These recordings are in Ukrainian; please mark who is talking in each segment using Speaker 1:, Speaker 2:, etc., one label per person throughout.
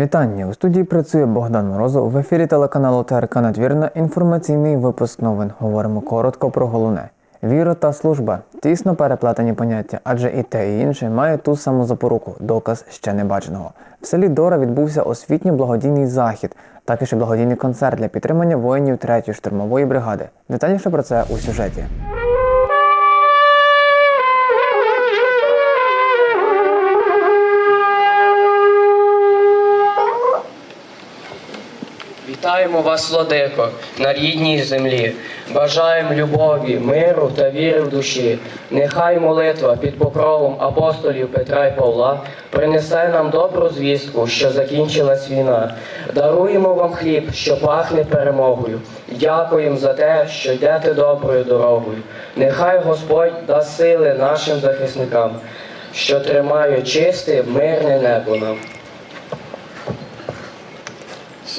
Speaker 1: Вітання! У студії працює Богдан Морозов. В ефірі телеканалу ТРК Надвірна інформаційний випуск новин. Говоримо коротко про головне. Віра та служба тісно переплетені поняття, адже і те, і інше має ту саму запоруку, доказ ще не баченого. В селі Дора відбувся освітньо-благодійний захід, також і благодійний концерт для підтримання воїнів 3-ї штурмової бригади. Детальніше про це у сюжеті.
Speaker 2: Вітаємо вас, Владико, на рідній землі. Бажаємо любові, миру та віри в душі. Нехай молитва під покровом апостолів Петра і Павла принесе нам добру звістку, що закінчилась війна. Даруємо вам хліб, що пахне перемогою. Дякуємо за те, що йдете доброю дорогою. Нехай Господь дасть сили нашим захисникам, що тримають чисте, мирне небо нам.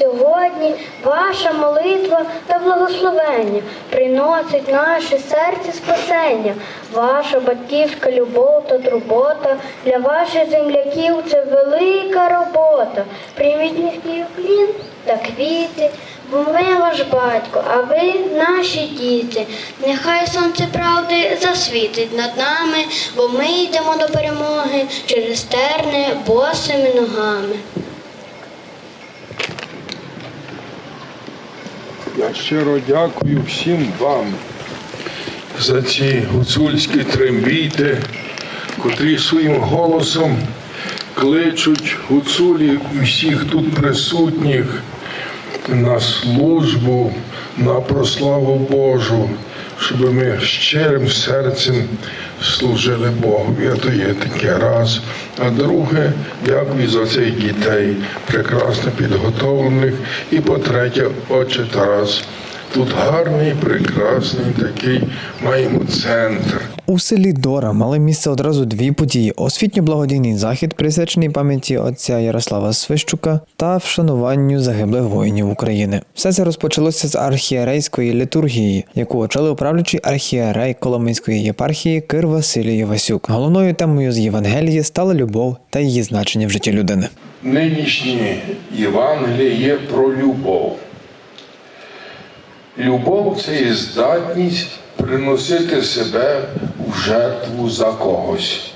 Speaker 3: Сьогодні ваша молитва та благословення приносить наше серце спасення. Ваша батьківська любов та турбота для ваших земляків це велика робота. Прийміть низький уклін та квіти, бо ми ваш батько, а ви наші діти. Нехай сонце правди засвітить над нами, бо ми йдемо до перемоги через терни босими ногами.
Speaker 4: Щиро дякую всім вам за ці гуцульські трембіти, котрі своїм голосом кличуть гуцулі всіх тут присутніх на службу, на прославу Божу, щоб ми щирим серцем служили Богу. А то є таке раз. А друге, дякую за цих дітей, прекрасно підготовлених. І по-третє, отче Тарас. Тут гарний, прекрасний такий маємо центр.
Speaker 1: У селі Дора мали місце одразу дві події: освітньо-благодійний захід, присвячений пам'яті отця Ярослава Свищука та вшануванню загиблих воїнів України. Все це розпочалося з архієрейської літургії, яку очолив правлячий архієрей Коломийської єпархії Кир Василій Євасюк. Головною темою з Євангелії стала любов та її значення в житті людини.
Speaker 4: Нинішнє Євангеліє є про любов. Любов це є здатність приносити себе в жертву за когось.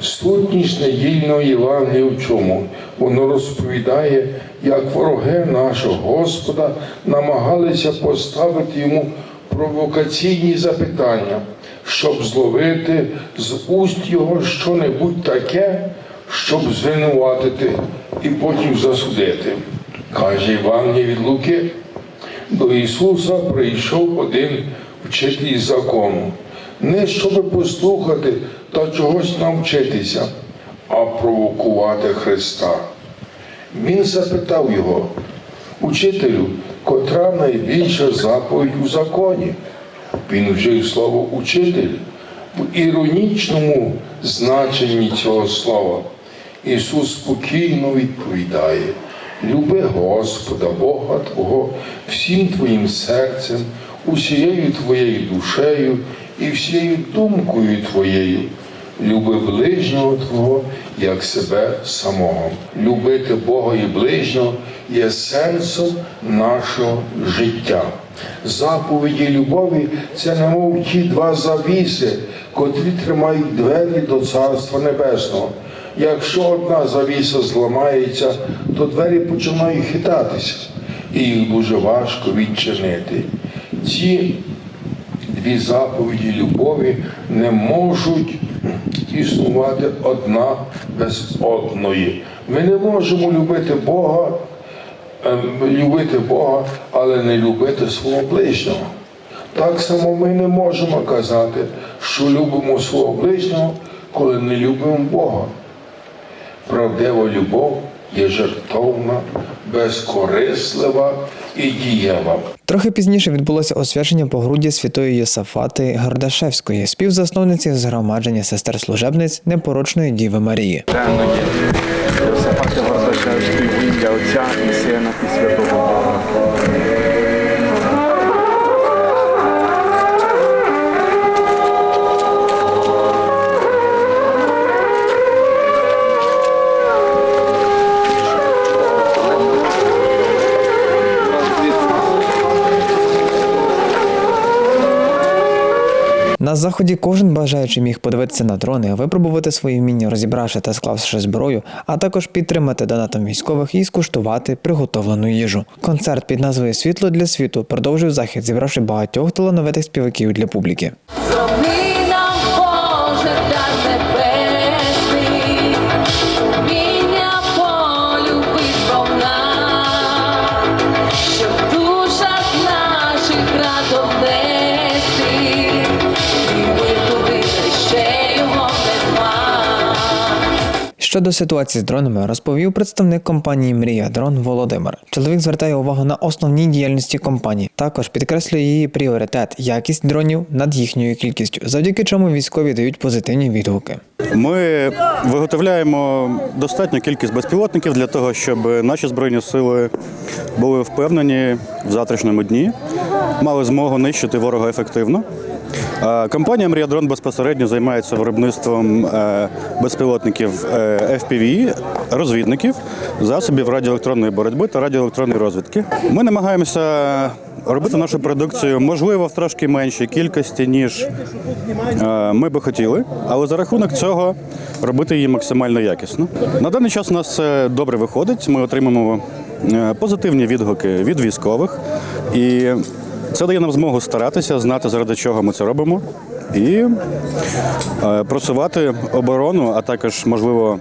Speaker 4: Сутність недільного Євангелія в чому? Воно розповідає, як вороги нашого Господа намагалися поставити йому провокаційні запитання, щоб зловити з уст його щонебудь таке, щоб звинуватити і потім засудити. Каже Іван від Луки, до Ісуса прийшов один вчитель закону, не щоб послухати та чогось навчитися, а провокувати Христа. Він запитав його, учителю, котра найбільша заповідь у законі. Він вжив слово учитель в іронічному значенні цього слова. Ісус спокійно відповідає: люби Господа, Бога Твого, всім твоїм серцем, усією твоєю душею і всією думкою твоєю. Люби ближнього Твого, як себе самого. Любити Бога і ближнього є сенсом нашого життя. Заповіді любові це немов ті два завіси, котрі тримають двері до Царства Небесного. Якщо одна завіса зламається, то двері починають хитатися, і їх дуже важко відчинити. Ці дві заповіді любові не можуть існувати одна без одної. Ми не можемо любити Бога, ем, любити Бога, але не любити свого ближнього. Так само ми не можемо казати, що любимо свого ближнього, коли не любимо Бога. Правдива любов є жертовна, безкорислива і дієва.
Speaker 1: Трохи пізніше відбулося освячення погруддя святої Єсафати Гардашевської, співзасновниці згромадження сестер служебниць непорочної Діви Марії.
Speaker 5: Денної Йосифати Гордашевської ім'я Отця і Сина і Святого
Speaker 1: На заході кожен бажаючий міг подивитися на дрони, випробувати свої вміння, розібравши та склавши зброю, а також підтримати донатом військових і скуштувати приготовлену їжу. Концерт під назвою Світло для світу продовжив захід, зібравши багатьох талановитих співаків для публіки. Щодо ситуації з дронами, розповів представник компанії Мрія Дрон Володимир. Чоловік звертає увагу на основні діяльності компанії. Також підкреслює її пріоритет якість дронів над їхньою кількістю, завдяки чому військові дають позитивні відгуки.
Speaker 6: Ми виготовляємо достатню кількість безпілотників для того, щоб наші збройні сили були впевнені в завтрашньому дні, мали змогу нищити ворога ефективно. Е, Компанія Мріадрон безпосередньо займається виробництвом е, безпілотників е, FPV, розвідників, засобів радіоелектронної боротьби та радіоелектронної розвідки. Ми намагаємося робити нашу продукцію, можливо, в трошки меншій кількості, ніж Ми би хотіли, але за рахунок цього робити її максимально якісно. На даний час у нас це добре виходить. Ми отримуємо позитивні відгуки від військових, і це дає нам змогу старатися, знати заради чого ми це робимо, і е, просувати оборону, а також можливо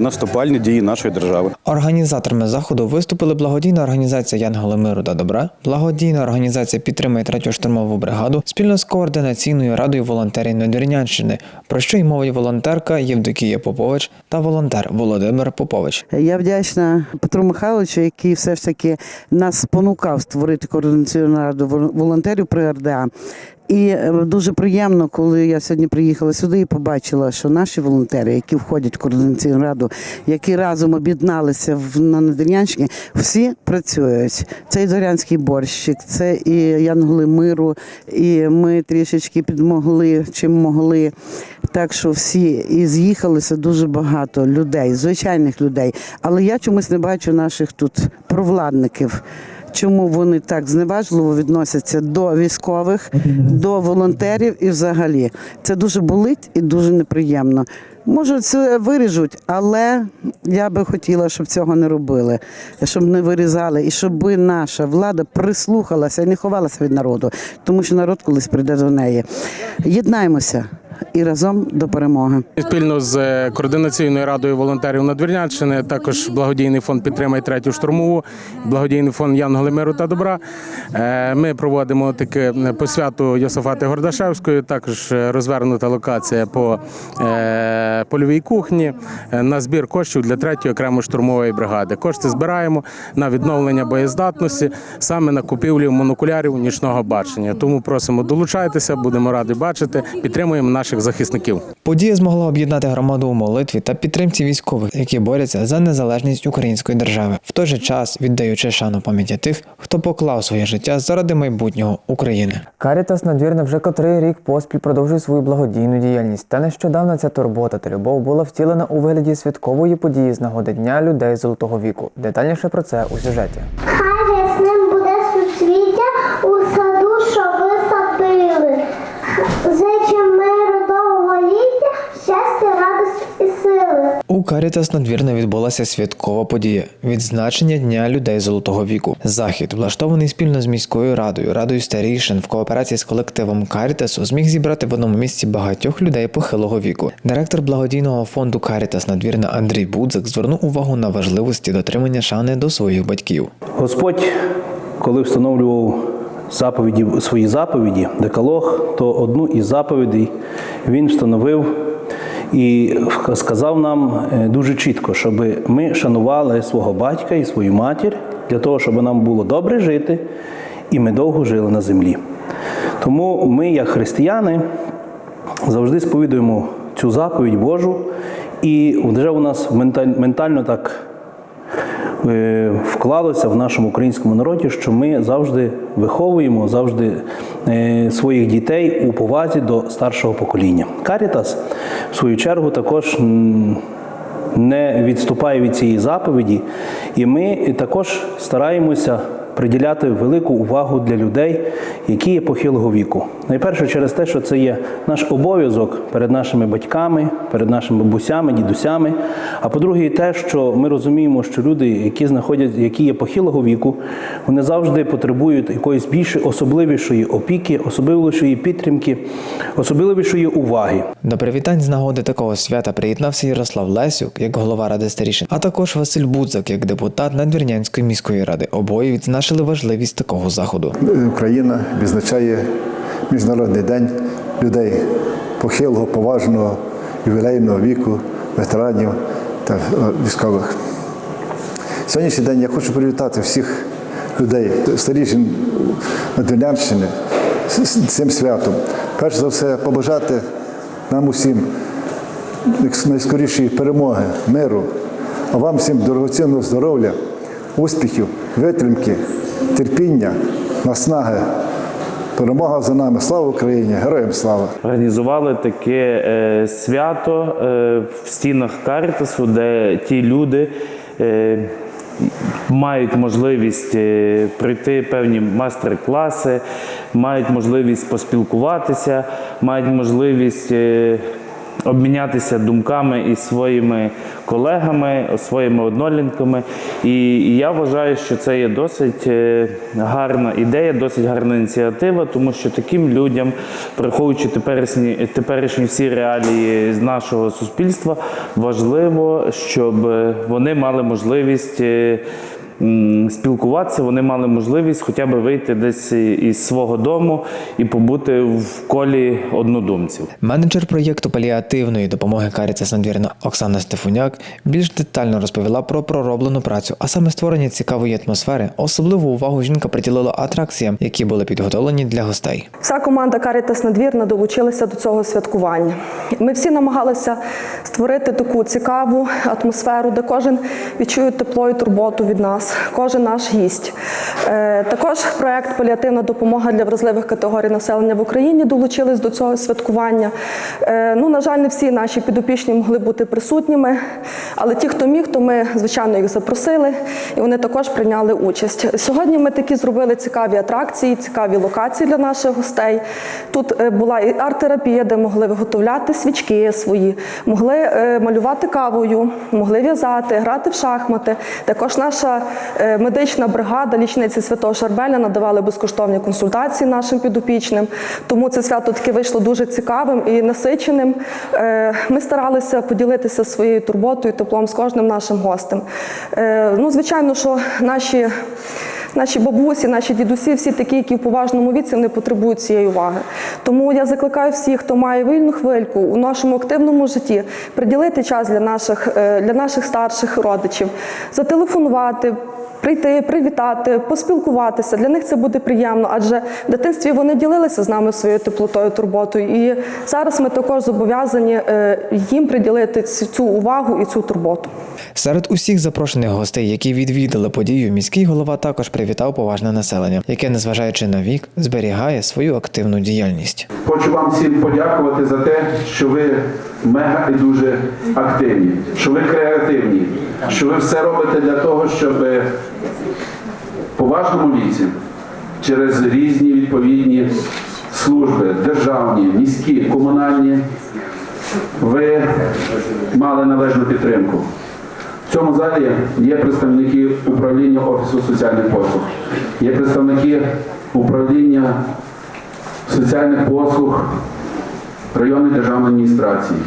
Speaker 6: наступальні дії нашої держави.
Speaker 1: Організаторами заходу виступили благодійна організація Янголи миру та добра, благодійна організація підтримує третю штурмову бригаду спільно з координаційною радою волонтерів Надвірнянщини, про що й мовить волонтерка Євдокія Попович та волонтер Володимир Попович.
Speaker 7: Я вдячна Петру Михайловичу, який все ж таки нас спонукав створити координаційну раду волонтерів при РДА. І е, дуже приємно, коли я сьогодні приїхала сюди і побачила, що наші волонтери, які входять в координаційну раду, які разом об'єдналися в на Надвірнянщині, всі працюють. Це і Зорянський борщик, це і Янголи миру, і ми трішечки підмогли, чим могли. Так що всі і з'їхалося дуже багато людей, звичайних людей. Але я чомусь не бачу наших тут провладників. Чому вони так зневажливо відносяться до військових, до волонтерів і взагалі це дуже болить і дуже неприємно. Може, це виріжуть, але я би хотіла, щоб цього не робили, щоб не вирізали, і щоб наша влада прислухалася і не ховалася від народу, тому що народ колись прийде до неї. Єднаймося і разом до перемоги.
Speaker 8: Спільно з е, координаційною радою волонтерів Надвірнянщини, також благодійний фонд підтримай третю штурмову, благодійний фонд Янголи миру та добра. Е, Ми проводимо таке посвяту Йосифати Гордашевської. Також е, розвернута локація по е, польовій кухні е, на збір коштів для третьої окремої штурмової бригади. Кошти збираємо на відновлення боєздатності, саме на купівлю монокулярів нічного бачення. Тому просимо долучайтеся, будемо раді бачити. Підтримуємо наших захисників.
Speaker 1: Подія змогла об'єднати громаду у молитві та підтримці військових, які борються за незалежність української держави, в той же час віддаючи шану пам'яті тих, хто поклав своє життя заради майбутнього України. Карітас надвірна вже котрий рік поспіль продовжує свою благодійну діяльність. Та нещодавно ця турбота та любов була втілена у вигляді святкової події з нагоди Дня людей золотого віку. Детальніше про це у сюжеті.
Speaker 9: Хай рясним буде суцвіття у саду, що ви садили. Зичим миру довголіття, щастя, радості і сили.
Speaker 1: У Карітас надвірна відбулася святкова подія відзначення Дня людей золотого віку. Захід, влаштований спільно з міською радою, радою старішин в кооперації з колективом Карітасу, зміг зібрати в одному місці багатьох людей похилого віку. Директор благодійного фонду Карітас надвірна Андрій Будзик звернув увагу на важливості дотримання шани до своїх батьків.
Speaker 10: Господь, коли встановлював заповіді, свої заповіді, декалог, то одну із заповідей він встановив і сказав нам е, дуже чітко, щоб ми шанували свого батька і свою матір для того, щоб нам було добре жити, і ми довго жили на землі. Тому ми, як християни, завжди сповідуємо цю заповідь Божу, і вже у нас ментально так вклалося в нашому українському народі, що ми завжди виховуємо завжди е, своїх дітей у повазі до старшого покоління. Карітас, в свою чергу, також не відступає від цієї заповіді, і ми також стараємося приділяти велику увагу для людей, які є похилого віку. Найперше через те, що це є наш обов'язок перед нашими батьками, перед нашими бабусями, дідусями. А по-друге, і те, що ми розуміємо, що люди, які знаходять, які є похилого віку, вони завжди потребують якоїсь більш особливішої опіки, особливішої підтримки, особливішої уваги.
Speaker 1: До привітань з нагоди такого свята приєднався Ярослав Лесюк як голова ради старішин, а також Василь Будзак як депутат Надвірнянської міської ради. Обоє відзначили важливість такого заходу.
Speaker 11: Україна відзначає Міжнародний день людей похилого, поважного, ювілейного віку, ветеранів та е, військових. Сьогоднішній день я хочу привітати всіх людей, старішин Надвірнянщини з з цим святом. Перш за все, побажати нам усім найскорішої перемоги, миру, а вам всім дорогоцінного здоров'я, успіхів, витримки, терпіння, наснаги. Перемога за нами. Слава Україні! Героям слава!
Speaker 12: Організували таке е, свято е, в стінах Карітасу, де ті люди е, мають можливість прийти пройти певні майстер-класи, мають можливість поспілкуватися, мають можливість е, обмінятися думками із своїми колегами, своїми однолітками. І, я вважаю, що це є досить е, гарна ідея, досить гарна ініціатива, тому що таким людям, враховуючи теперішні, теперішні всі реалії з нашого суспільства, важливо, щоб е, вони мали можливість. Спілкуватися, вони мали можливість хоча б вийти десь із свого дому і побути в колі однодумців.
Speaker 1: Менеджер проєкту паліативної допомоги Карітас Надвірна Оксана Стефуняк більш детально розповіла про пророблену працю, а саме створення цікавої атмосфери. Особливу увагу жінка приділила атракціям, які були підготовлені для гостей.
Speaker 13: Вся команда Карітас Надвірна долучилася до цього святкування. Ми всі намагалися створити таку цікаву атмосферу, де кожен відчує тепло і турботу від нас, кожен наш гість. Е, Також проект Паліативна допомога для вразливих категорій населення в Україні долучились до цього святкування. Е, Ну, на жаль, не всі наші підопічні могли бути присутніми, але ті, хто міг, то ми, звичайно, їх запросили, і вони також прийняли участь. Сьогодні ми такі зробили цікаві атракції, цікаві локації для наших гостей. Тут е, була і арт-терапія, де могли виготовляти свічки свої, могли малювати кавою, могли в'язати, грати в шахмати. Також наша медична бригада лічниці Святого Шарбеля надавали безкоштовні консультації нашим підопічним. Тому це свято таке вийшло дуже цікавим і насиченим. Е, Ми старалися поділитися своєю турботою, теплом з кожним нашим гостем. Е, Ну, звичайно, що наші. Наші бабусі, наші дідусі, всі такі, які в поважному віці не потребують цієї уваги. Тому я закликаю всіх, хто має вільну хвильку у нашому активному житті, приділити час для наших, е, для наших старших родичів, зателефонувати. Прийти, привітати, поспілкуватися. Для них це буде приємно, адже в дитинстві вони ділилися з нами своєю теплотою, турботою. І зараз ми також зобов'язані е, їм приділити цю увагу і цю турботу.
Speaker 1: Серед усіх запрошених гостей, які відвідали подію, міський голова також привітав поважне населення, яке, незважаючи на вік, зберігає свою активну діяльність.
Speaker 5: Хочу вам всім подякувати за те, що ви мега і дуже активні, що ви креативні, що ви все робите для того, щоб поважному віці через різні відповідні служби, державні, міські, комунальні, ви мали належну підтримку. В цьому залі є представники управління Офісу соціальних послуг, є представники управління соціальних послуг районної державної адміністрації.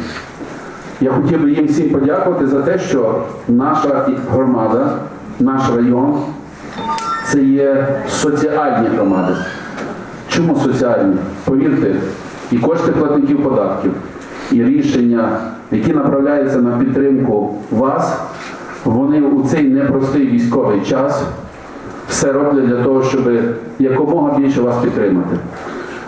Speaker 5: Я хотів би їм всім подякувати за те, що наша громада, наш район це є соціальні громади. Чому соціальні? Повірте, і кошти платників податків, і рішення, які направляються на підтримку вас, вони у цей непростий військовий час все роблять для того, щоб якомога більше вас підтримати.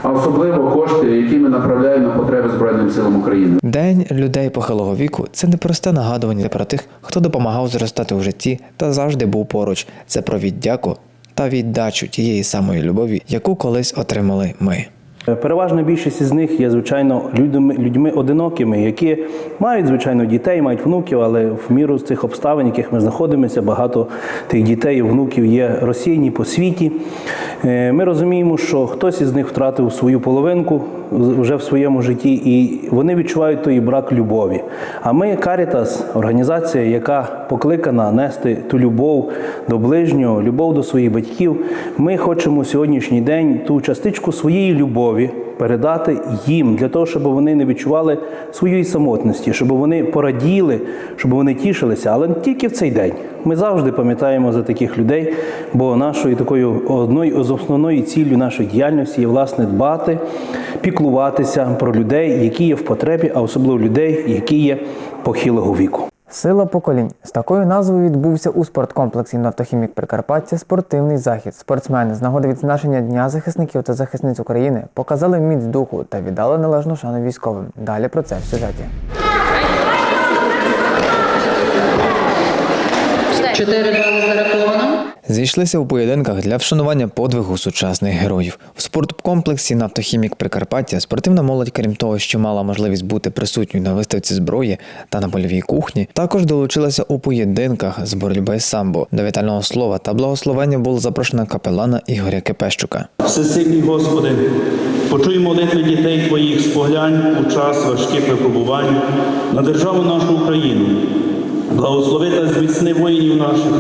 Speaker 5: А особливо кошти, які ми направляємо на потреби Збройним силам України.
Speaker 1: День людей похилого віку це не просте нагадування про тих, хто допомагав зростати у житті та завжди був поруч. Це про віддяку та віддачу тієї самої любові, яку колись отримали ми.
Speaker 10: Переважна більшість із них є, звичайно, людьми, людьми одинокими, які мають, звичайно, дітей, мають внуків, але в міру з цих обставин, в яких ми знаходимося, багато тих дітей внуків є розсіяні по світі. Е, Ми розуміємо, що хтось із них втратив свою половинку вже в своєму житті, і вони відчувають той брак любові. А ми, Карітас, організація, яка покликана нести ту любов до ближнього, любов до своїх батьків. Ми хочемо сьогоднішній день ту частичку своєї любові передати їм для того, щоб вони не відчували своєї самотності, щоб вони пораділи, щоб вони тішилися, але тільки в цей день. Ми завжди пам'ятаємо за таких людей, бо нашою такою одною з основної ціллю нашої діяльності є власне дбати, піклуватися про людей, які є в потребі, а особливо людей, які є похилого віку.
Speaker 1: Сила поколінь з такою назвою відбувся у спорткомплексі Нафтохімік Прикарпаття спортивний захід. Спортсмени з нагоди відзначення Дня захисників та захисниць України показали міць духу та віддали належну шану військовим. Далі про це в сюжеті.
Speaker 14: Чотири бали зараховано.
Speaker 1: Зійшлися у поєдинках для вшанування подвигу сучасних героїв. В спорткомплексі Нафтохімік Прикарпаття спортивна молодь, крім того, що мала можливість бути присутньою на виставці зброї та на польовій кухні, також долучилася у поєдинках з боротьби самбо. До вітального слова та благословення було запрошено капелана Ігоря Кепещука.
Speaker 15: Всесильний Господи, почуй молитви дітей Твоїх, споглянь у час важких випробувань на державу нашу Україну. Благослови та зміцни воїнів наших,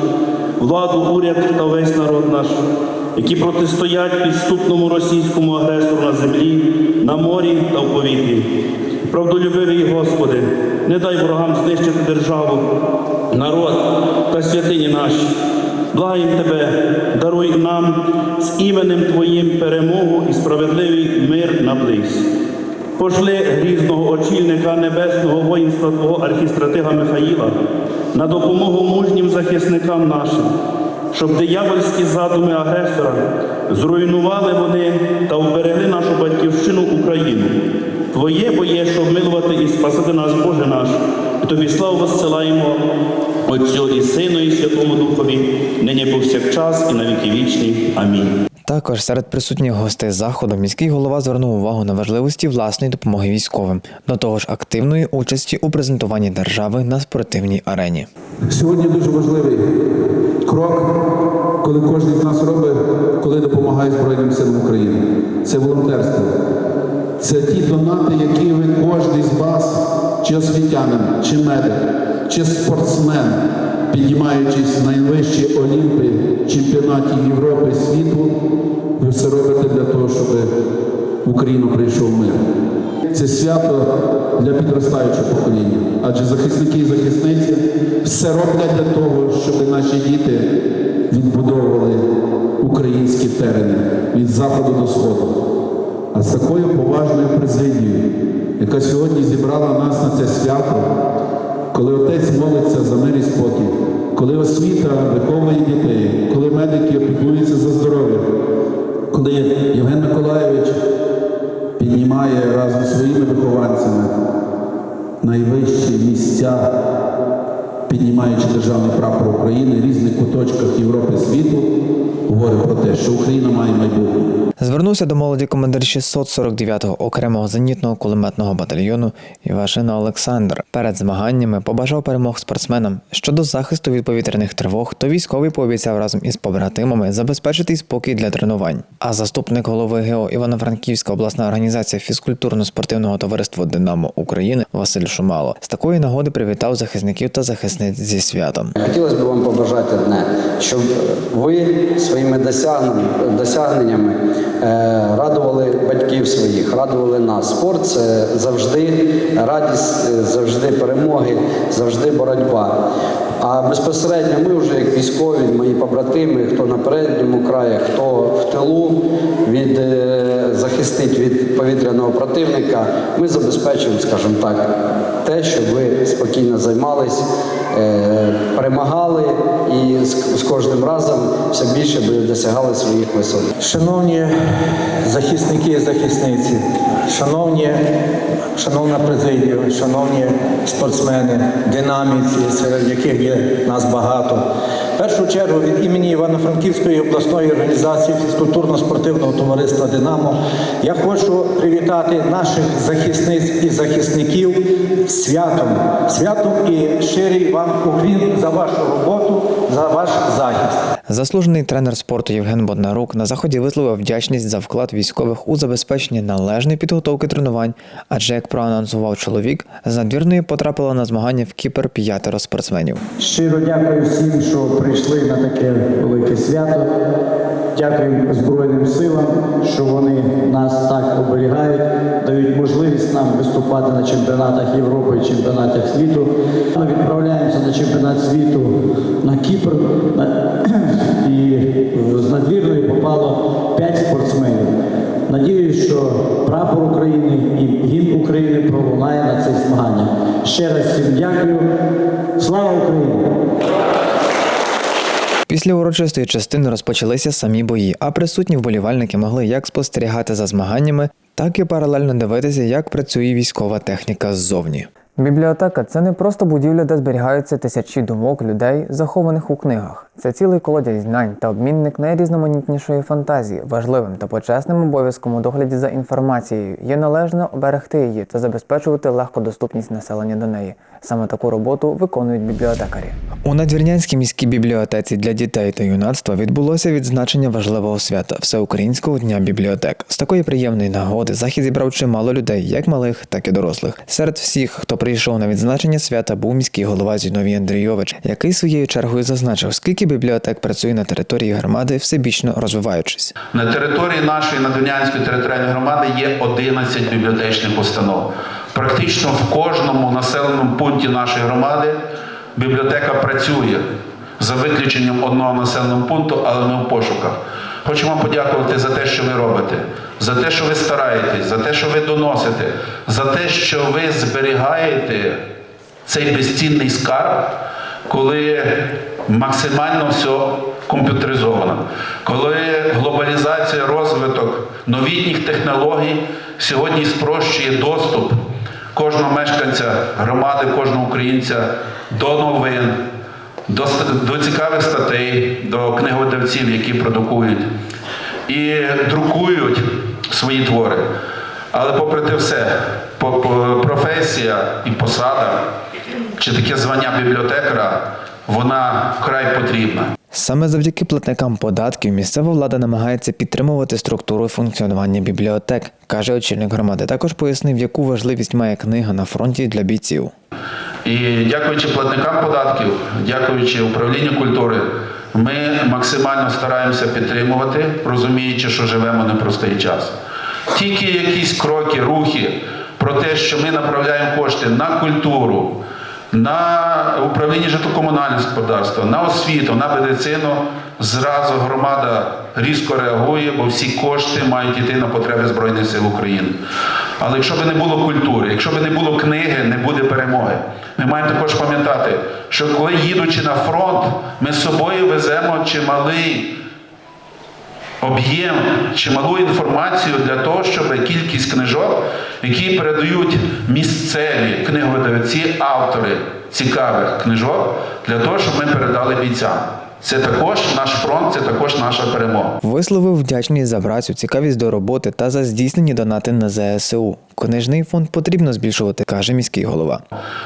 Speaker 15: владу, уряд та весь народ наш, які протистоять підступному російському агресору на землі, на морі та в повітрі. Правдолюбивий Господи, не дай ворогам знищити державу, народ та святині наші. Благаєм Тебе, даруй нам з іменем Твоїм перемогу і справедливий мир на близь. Пошли грізного очільника небесного воїнства Твого архістратига Михаїла на допомогу мужнім захисникам нашим, щоб диявольські задуми агресора зруйнували вони та вберегли нашу батьківщину Україну. Твоє боє, щоб милувати і спасати нас, Боже наш, і тобі славу розсилаємо Отцю і Сину, і Святому Духові, нині повсякчас і на віки вічні. Амінь.
Speaker 1: Також серед присутніх гостей заходу міський голова звернув увагу на важливості власної допомоги військовим, до того ж активної участі у презентуванні держави на спортивній арені.
Speaker 15: Сьогодні дуже важливий крок, коли кожен з нас робить, коли допомагає Збройним силам України. Це волонтерство. Це ті донати, які ви кожен з вас, чи освітянин, чи медик, чи спортсмен, піднімаючись на найвищі олімпи, чемпіонатів Європи, світу, ви все робите для того, щоб в Україну прийшов мир. Це свято для підростаючого покоління. Адже захисники і захисниці все роблять для того, щоб наші діти відбудовували українські терени від заходу до сходу. А з такою поважною президією, яка сьогодні зібрала нас на це свято, коли отець молиться за мир і спокій, коли освіта виховує дітей, коли медики опікуються за здоров'я, коли Євген Миколаєвич піднімає разом зі своїми вихованцями найвищі місця, піднімаючи державний прапор України в різних куточках Європи світу, говорить про те, що Україна має майбутнє.
Speaker 1: Звернувся до молоді командир 649-го окремого зенітного кулеметного батальйону Івашина Олександр. Перед змаганнями побажав перемог спортсменам щодо захисту від повітряних тривог, то військовий пообіцяв разом із побратимами забезпечити спокій для тренувань. А заступник голови ГЕО Івано-Франківська обласна організація фізкультурно-спортивного товариства Динамо України Василь Шумало з такої нагоди привітав захисників та захисниць зі святом.
Speaker 16: Хотілося б вам побажати одне, щоб ви своїми досягненнями, досягненнями е, радували батьків своїх, радували нас. Спорт це завжди радість, е, завжди перемоги, завжди боротьба. А безпосередньо ми вже як військові, мої побратими, хто на передньому краї, хто в тилу від е, захистить від повітряного противника, ми забезпечуємо, скажімо так, те, щоб ви спокійно займались, перемагали і скоро кожним разом все більше досягали своїх висот.
Speaker 17: Шановні захисники і захисниці, шановні, шановна президія, шановні спортсмени, динаміці, серед яких є нас багато. В першу чергу від імені Івано-Франківської обласної організації фізкультурно-спортивного товариства Динамо я хочу привітати наших захисниць і захисників святом, святом і щирий вам уклін за вашу роботу, за ваш захист.
Speaker 1: Заслужений тренер спорту Євген Боднарук на заході висловив вдячність за вклад військових у забезпечення належної підготовки тренувань, адже як проанонсував чоловік, з надвірної потрапило на змагання в Кіпр п'ятеро спортсменів.
Speaker 17: Щиро дякую всім, що прийшли на таке велике свято. Дякую Збройним силам, що вони нас так оберігають, дають можливість нам виступати на чемпіонатах Європи і чемпіонатах світу. Ми відправляємося на чемпіонат світу Кіпр. І з надвірної попало 5 спортсменів. Надіюсь, що прапор України і гімн України пролунає на цих змаганнях. Ще раз всім дякую. Слава Україні!
Speaker 1: Після урочистої частини розпочалися самі бої, а присутні вболівальники могли як спостерігати за змаганнями, так і паралельно дивитися, як працює військова техніка ззовні. Бібліотека це не просто будівля, де зберігаються тисячі думок людей, захованих у книгах. Це цілий колодязь знань та обмінник найрізноманітнішої фантазії. Важливим та почесним обов'язком у догляді за інформацією є належно оберегти її та забезпечувати легкодоступність населення до неї. Саме таку роботу виконують бібліотекарі. У Надвірнянській міській бібліотеці для дітей та юнацтва відбулося відзначення важливого свята Всеукраїнського дня бібліотек. З такої приємної нагоди захід зібрав чимало людей, як малих, так і дорослих. Серед всіх, хто прийшов на відзначення свята, був міський голова Зіновій Андрійович, який своєю чергою зазначив, скільки бібліотек працює на території громади, всебічно розвиваючись.
Speaker 5: На території нашої Надвірнянської територіальної громади є 11 бібліотечних установ. Практично в кожному населеному пункті нашої громади бібліотека працює за виключенням одного населеного пункту, але ми в пошуках. Хочу вам подякувати за те, що ви робите, за те, що ви стараєтесь, за те, що ви доносите, за те, що ви зберігаєте цей безцінний скарб, коли максимально все комп'ютеризовано, коли глобалізація, розвиток новітніх технологій сьогодні спрощує доступ кожного мешканця громади, кожного українця до новин, до, до цікавих статей, до книговидавців, які продукують і друкують свої твори. Але попри те все, професія і посада, чи таке звання бібліотекара, вона вкрай потрібна.
Speaker 1: Саме завдяки платникам податків місцева влада намагається підтримувати структуру функціонування бібліотек, каже очільник громади. Також пояснив, яку важливість має книга на фронті для бійців.
Speaker 5: І дякуючи платникам податків, дякуючи управлінню культури, ми максимально стараємося підтримувати, розуміючи, що живемо непростий час. Тільки якісь кроки, рухи про те, що ми направляємо кошти на культуру, на управління житлокомунального господарства, на освіту, на медицину, зразу громада різко реагує, бо всі кошти мають йти на потреби Збройних сил України. Але якщо б не було культури, якщо б не було книги, не буде перемоги. Ми маємо також пам'ятати, що коли їдучи на фронт, ми з собою веземо чималий об'єм, чималу інформацію для того, щоб кількість книжок, які передають місцеві книговидавці, автори цікавих книжок, для того, щоб ми передали бійцям. Це також наш фронт, це також наша перемога.
Speaker 1: Висловив вдячність за працю, цікавість до роботи та за здійснені донати на ЗСУ. Книжний фонд потрібно збільшувати, каже міський голова.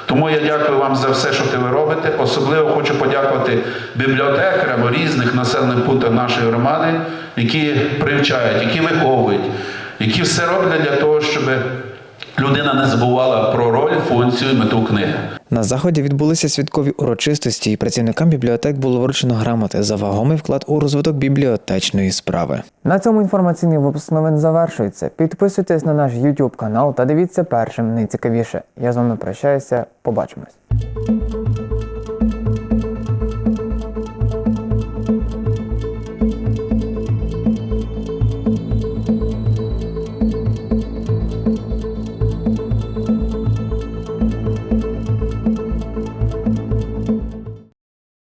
Speaker 5: Тому я дякую вам за все, що ви робите. Особливо хочу подякувати бібліотекарям різних населених пунктах нашої громади, які привчають, які виховують, які все роблять для того, щоб людина не забувала про роль, функцію і мету книги.
Speaker 1: На заході відбулися святкові урочистості, і працівникам бібліотек було вручено грамоти за вагомий вклад у розвиток бібліотечної справи. На цьому інформаційний випуск новин завершується. Підписуйтесь на наш YouTube канал та дивіться першим найцікавіше. Я з вами прощаюся. Побачимось.